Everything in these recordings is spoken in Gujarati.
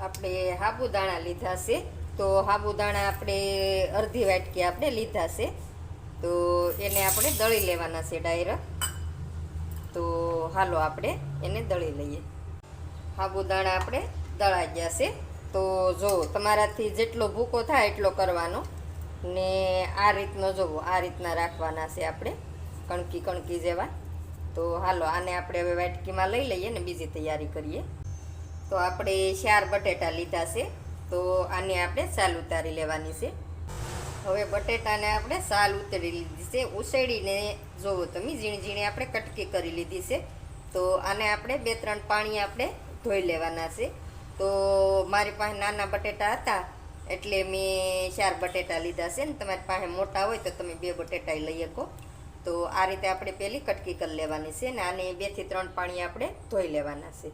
આપણે સાબુદાણા લીધા છે. તો સાબુદાણા આપણે અડધી વાટકી આપણે લીધા છે. તો એને આપણે દળી લેવાના છે ડાયરેક્ટ તો હાલો આપણે એને દળી લઈએ. સાબુદાણા આપણે દળાઈ ગયા છે. તો જો તમારાથી જેટલો ભૂકો થાય એટલો કરવાનો. ને આ રીતનો જોવો આ રીતના રાખવાના છે આપણે કણકી કણકી જેવા. તો હાલો આને આપણે હવે વાટકીમાં લઈ લઈએ ને બીજી તૈયારી કરીએ. તો આપણે ચાર બટેટા લીધા છે. તો આને આપણે સાલ ઉતારી લેવાની છે. હવે બટેટાને આપણે સાલ ઉતરી લીધી છે. ઉસેડીને જોવો તમે, ઝીણી ઝીણી આપણે કટકી કરી લીધી છે. તો આને આપણે બે ત્રણ પાણી આપણે ધોઈ લેવાના છે. તો મારી પાસે નાના બટેટા હતા, એટલે મેં ચાર બટેટા લીધા છે ને તમારી પાસે મોટા હોય તો તમે બે બટેટા લઈ શકો. તો આ રીતે આપણે પહેલી કટકી કરી લેવાની છે ને આને બેથી ત્રણ પાણી આપણે ધોઈ લેવાના છે.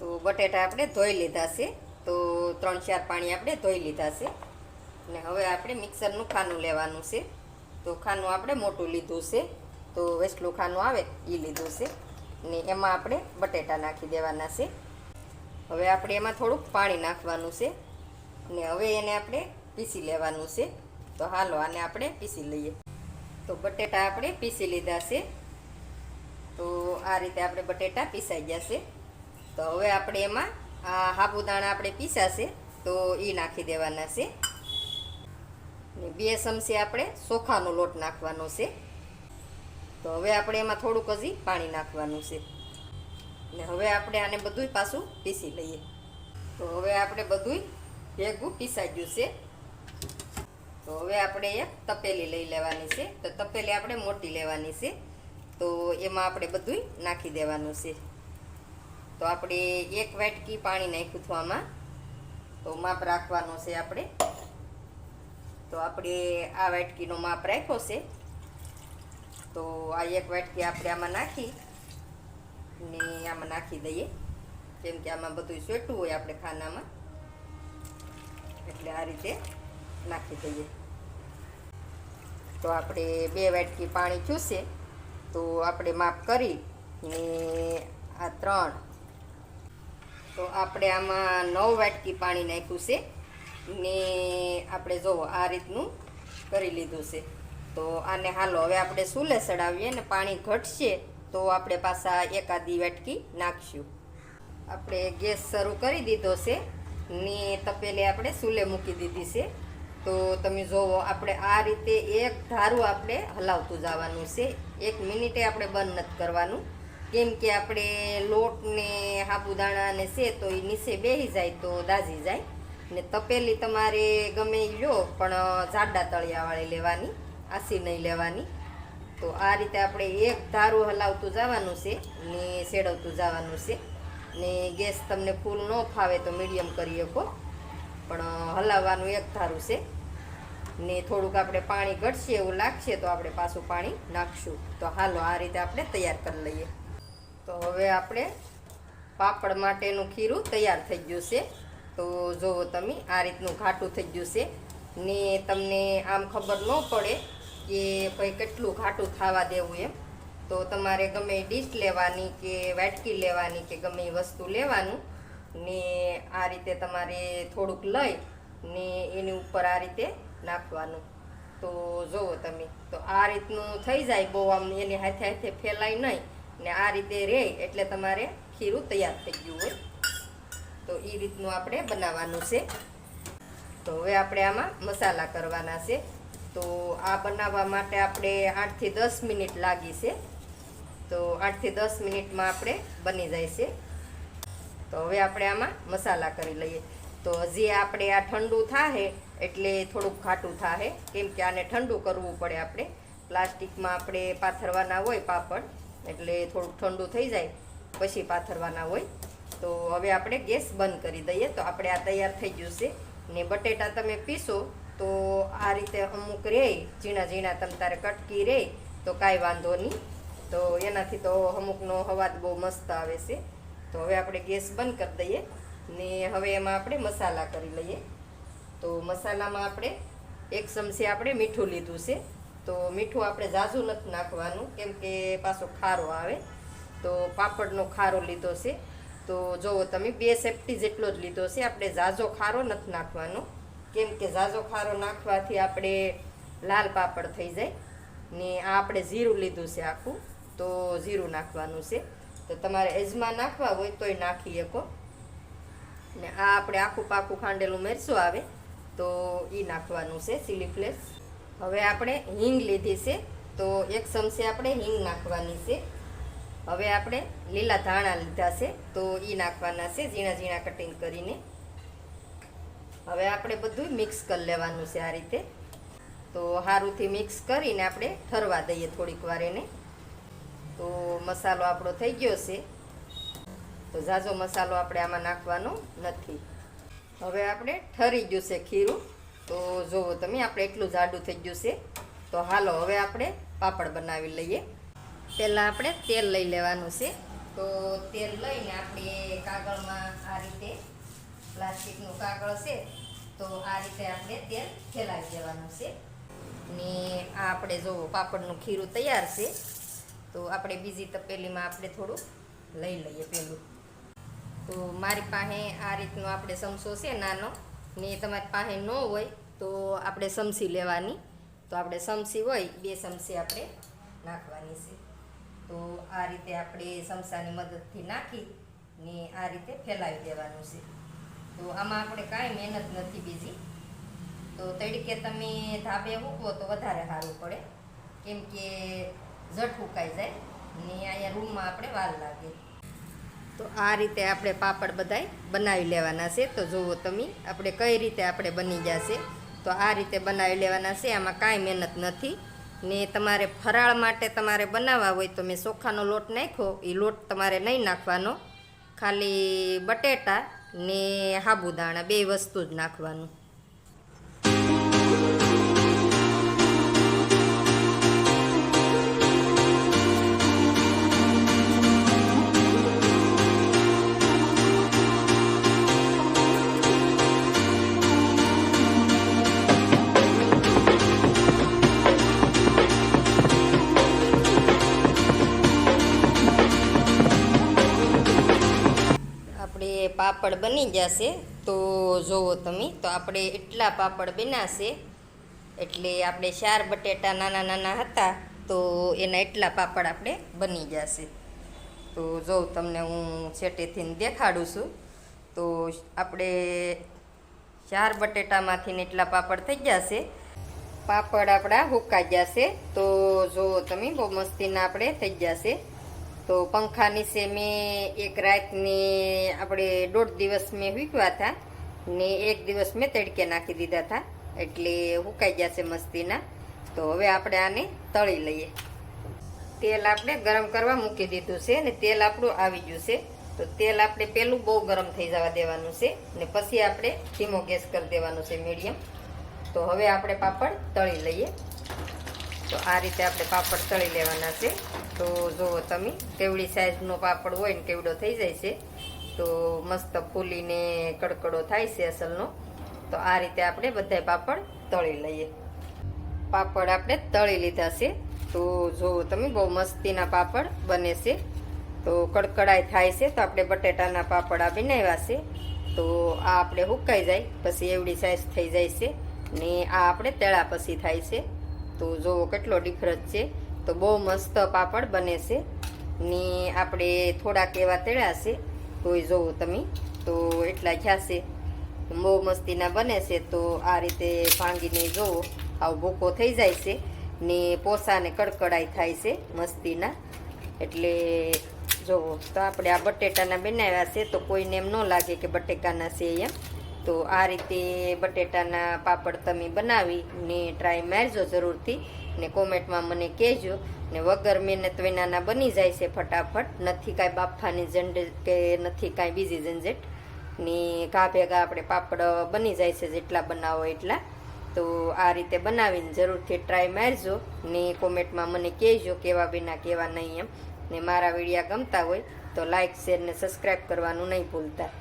તો બટેટા આપણે ધોઈ લીધા છે. તો ત્રણ ચાર પાણી આપણે ધોઈ લીધા છે. ને હવે આપણે મિક્સરનું ખાનું લેવાનું છે. તો ખાનું આપણે મોટું લીધું છે. તો વેસલું ખાનું આવે એ લીધું છે. ને એમાં આપણે બટેટા નાખી દેવાના છે. હવે આપણે એમાં થોડુંક પાણી નાખવાનું છે. ને હવે એને આપણે પીસી લેવાનું છે. તો હાલો આને આપણે પીસી લઈએ. તો બટેટા આપણે પીસી લીધા છે. તો આ રીતે આપણે બટેટા પીસાઈ ગયા છે. તો હવે આપણે એમાં, આ સાબુદાણા આપણે પીસાશે તો એ નાખી દેવાના છે. ને બે ચમચી આપણે ચોખાનો લોટ નાખવાનો છે. તો હવે આપણે એમાં થોડુંક હજી પાણી નાખવાનું છે. ને હવે આપણે આને બધુંય પાછું પીસી લઈએ. તો હવે આપણે બધુંય ભેગું પીસાઈ ગયું છે. તો હવે આપણે એક તપેલી લઈ લેવાની છે. તો તપેલી આપણે મોટી લેવાની છે. તો એમાં આપણે બધુંય નાખી દેવાનું છે. તો આપણે એક વાટકી પાણી નાખ્યું આમાં. તો માપ રાખવાનું છે આપણે. તો આપણે આ વાટકીનો માપ રાખ્યો છે. તો આ એક વાટકી આપણે આમાં નાખી ને આમાં નાખી દઈએ. કેમ કે આમાં બધું સ્વેટું હોય આપણે ખાનામાં. એટલે આ રીતે નાખી દઈએ. તો આપણે બે વાટકી પાણી ચૂસે તો આપણે માપ કરી ને આ ત્રણ તો આપણે આમાં નવ વાટકી પાણી નાખ્યું છે. ને આપણે જો આ રીતનું કરી લીધું છે. તો આને હાલો હવે આપણે સુલે ચડાવીએ ને પાણી ઘટશે તો આપણે પાછા એકાદી વાટકી નાખશું. આપણે ગેસ શરૂ કરી દીધો છે. ને તપેલી આપણે સુલે મૂકી દીધી છે. તો તમે જોવો, આપણે આ રીતે એક ધારું આપણે હલાવતું જવાનું છે. એક મિનિટે આપણે બંધ નથી કરવાનું. કેમ કે આપણે લોટ ને સાબુદાણા ને છે તો એ નીચે બેસી જાય તો દાઝી જાય. ને તપેલી તમારે ગમે એ લો, પણ જાડા તળિયાવાળી લેવાની આસી નહીં લેવાની. તો આ રીતે આપણે એક ધારું હલાવતું જવાનું છે, ને સેડવતું જવાનું છે. ને ગેસ તમને ફૂલ ન ફાવે તો મીડિયમ કરી શકો, પણ હલાવવાનું એક ધારું છે. ને થોડુંક આપણે પાણી ઘટશે એવું લાગશે તો આપણે પાછું પાણી નાખશું. તો હાલો, આ રીતે આપણે તૈયાર કરી લઈએ. તો હવે આપણે પાપડ માટેનું ખીરું તૈયાર થઈ ગયું છે. તો જુઓ તમે, આ રીતનું ઘાટું થઈ ગયું છે. ને તમને આમ ખબર ન પડે કે ભાઈ કેટલું ઘાટું થવા દેવું એમ. તો તમારે ગમે ડીશ લેવાની કે વાટકી લેવાની કે ગમે વસ્તુ લેવાનું. ને આ રીતે તમારે થોડુંક લઈ ને એની ઉપર આ રીતે નાખવાનું. તો જુઓ તમે, તો આ રીતનું થઈ જાય બહુ આમ એની હાથે હાથે ફેલાય નહીં. ને આ રીતે રહે એટલે તમારે ખીરું તૈયાર થઈ ગયું હોય. તો એ રીતનું આપણે બનાવવાનું છે. તો હવે આપણે આમાં મસાલા કરવાના છે. તો આ બનાવવા માટે આપણે આઠથી દસ મિનિટ લાગી છે. તો આઠથી દસ મિનિટમાં આપણે બની જાય છે. તો હવે આપણે આમાં મસાલા કરી લઈએ. તો હજી આપણે આ ઠંડુ થાહે એટલે થોડુંક ઘાટું થાહે. કેમ કે આને ઠંડુ કરવું પડે આપણે. પ્લાસ્ટિકમાં આપણે પાથરવાના હોય પાપડ. એટલે થોડુંક ઠંડુ થઈ જાય, પછી પાથરવાના હોય. તો હવે આપણે ગેસ બંધ કરી દઈએ. તો આપણે આ તૈયાર થઈ ગયું છે. ને બટેટા તમે પીસો, તો આ રીતે અમુક રહે ઝીણા ઝીણા તમ તારે કટકી રહે તો કાંઈ વાંધો નહીં. તો એનાથી તો અમુકનો અવાજ બહુ મસ્ત આવે છે. તો હવે આપણે ગેસ બંધ કરી દઈએ. ને હવે એમાં આપણે મસાલા કરી લઈએ. તો મસાલામાં આપણે એક ચમચી આપણે મીઠું લીધું છે. તો મીઠું આપણે ઝાઝું નથી નાખવાનું, કેમ કે પાછો ખારો આવે. તો પાપડનો ખારો લીધો છે. તો જુઓ તમે બે સેફટી જેટલો જ લીધો છે. આપણે ઝાઝો ખારો નથી નાખવાનો. કેમ કે ઝાઝો ખારો નાખવાથી આપણે લાલ પાપડ થઈ જાય. ને આ આપણે જીરું લીધું છે આખું. તો જીરું નાખવાનું છે. તો તમારે એજમાં નાખવા હોય તોય નાખી શકો. ને આ આપણે આખું પાકું ખાંડેલું મરચું આવે. તો એ નાખવાનું છે સિલી ફ્લેક્સ હવે આપણે હિંગ લીધી છે. તો એક ચમચી આપણે હિંગ નાખવાની છે. હવે આપણે લીલા ધાણા લીધા છે. તો એ નાખવાના છે, ઝીણા ઝીણા કટિંગ કરીને. હવે આપણે બધું મિક્સ કરી લેવાનું છે આ રીતે. તો સારુંથી મિક્સ કરીને આપણે ઠરવા દઈએ થોડીક વાર એને. તો મસાલો આપણો થઈ ગયો છે. તો ઝાઝો મસાલો આપણે આમાં નાખવાનો નથી. હવે આપણે ઠરી ગયું છે ખીરું. તો જુઓ તમે, આપણે એટલું જાડું થઈ ગયું છે, તો હાલો હવે આપણે પાપડ બનાવી લઈએ. પહેલાં આપણે તેલ લઈ લેવાનું છે. તો તેલ લઈને આપણે કાગળમાં આ રીતે, પ્લાસ્ટિકનું કાગળ છે, તો આ રીતે આપણે તેલ ફેલાવી દેવાનું છે. ને આ આપણે જો પાપડનું ખીરું તૈયાર છે, તો આપણે બીજી તપેલીમાં આપણે થોડું લઈ લઈએ પેલું તો મારી પાસે આ રીતનો આપણે સમસો છે, નાનો. ને તમારી પાસે ન હોય તો આપણે સમસી લેવાની. તો આપણે સમસી હોય, બે સમસી આપણે નાખવાની છે. તો આ રીતે આપણે સમસાની મદદથી નાખી ને આ રીતે ફેલાવી દેવાનું છે. તો આમાં આપણે કાંઈ મહેનત નથી બીજી. તો તડકે તમે ધાબે મૂકવો તો વધારે સારું પડે. કેમ કે ઝટ ફૂંકાઈ જાય ને અહીંયા રૂમમાં આપણે વાર લાગે. આ રીતે આપણે પાપડ બધાય બનાવી લેવાના છે. તો જુઓ તમે, આપણે કઈ રીતે આપણે બની જશે. તો આ રીતે બનાવી લેવાના છે. આમાં કાંઈ મહેનત નથી. ને તમારે ફરાળ માટે તમારે બનાવવા હોય તો મેં ચોખાનો લોટ નાખ્યો. એ લોટ તમારે નહીં નાખવાનો. ખાલી બટેટા ને સાબુદાણા બે વસ્તુ જ નાખવાનું. પાપડ બની જશે, તો જુઓ તમે, તો આપણે એટલા પાપડ બનાશે એટલે આપણે ચાર બટેટા નાના નાના હતા, તો એના એટલા પાપડ આપણે બની જશે. તો જો તમને હું છેટેથી દેખાડું છું, તો આપણે ચાર બટેટામાંથી એટલા પાપડ થઈ જશે. પાપડ આપણા હુકાઈ જશે, તો જુઓ તમે, બહુ મસ્તીના આપણે થઈ જશે. તો પંખા નીચે મેં એક રાતની આપણે દોઢ દિવસ મેં વીકવા હતા ને એક દિવસ મેં તડકે નાખી દીધા હતા. એટલે હુકાઈ છે મસ્તીના. તો હવે આપણે આને તળી લઈએ. તેલ આપણે ગરમ કરવા મૂકી દીધું છે ને તેલ આપણું આવી ગયું છે. તો તેલ આપણે પહેલું બહુ ગરમ થઈ જવા દેવાનું છે ને પછી આપણે ધીમો ગેસ કરી દેવાનું છે મીડિયમ. તો હવે આપણે પાપડ તળી લઈએ. તો આ રીતે આપણે પાપડ તળી લેવાના છે. તો જુઓ તમે, કેવડી સાઈઝનો પાપડ હોય ને કેવડો થઈ જાય છે. તો મસ્ત ફૂલીને કડકડો થાય છે અસલનો. તો આ રીતે આપણે બધા પાપડ તળી લઈએ. પાપડ આપણે તળી લીધા છે. તો જુઓ તમે, બહુ મસ્તીના પાપડ બને છે. તો કડકડાઈ થાય છે તો આપણે બટેટાના પાપડ આ બનાવ્યા છે. તો આ આપણે હુકાઈ જાય, પછી એવડી સાઈઝ થઈ જાય છે. ને આ આપણે તેળા પછી થાય છે. તો જુઓ કેટલો ડિફરન્સ છે? તો બહુ મસ્ત પાપડ બને છે. ને આપણે થોડાક એવા તેળા છે. તોય જુઓ તમે, તો એટલા છે. બહુ મસ્તીના બને છે, તો આ રીતે ભાંગીને જુઓ આવો ભૂકો થઈ જાય છે. ને પોસાને કડકડાઈ થાય છે મસ્તીના. એટલે જુઓ તો આપણે આ બટેટાના બનાવ્યા છે, તો કોઈને એમ ન લાગે કે બટેકાના છે એમ. તો આ રીતે બટેટાના પાપડ તમે બનાવી ને ટ્રાય મારજો જરૂરથી ને કોમેન્ટમાં મને કહેજો ને વગર મહેનત વિનાના બની જાય છે ફટાફટ. નથી કાંઈ બાફાની ઝંઝટ કે નથી કાંઈ બીજી ઝંઝટ. ને ઘા ભેગા આપણે પાપડ બની જાય છે જેટલા બનાવો એટલા. તો આ રીતે બનાવીને જરૂરથી ટ્રાય મારજો ને કોમેન્ટમાં મને કહેજો કેવા વિના કેવા નહીં એમ. ને મારા વિડીયા ગમતા હોય તો લાઇક શેર ને સબસ્ક્રાઈબ કરવાનું નહીં ભૂલતા.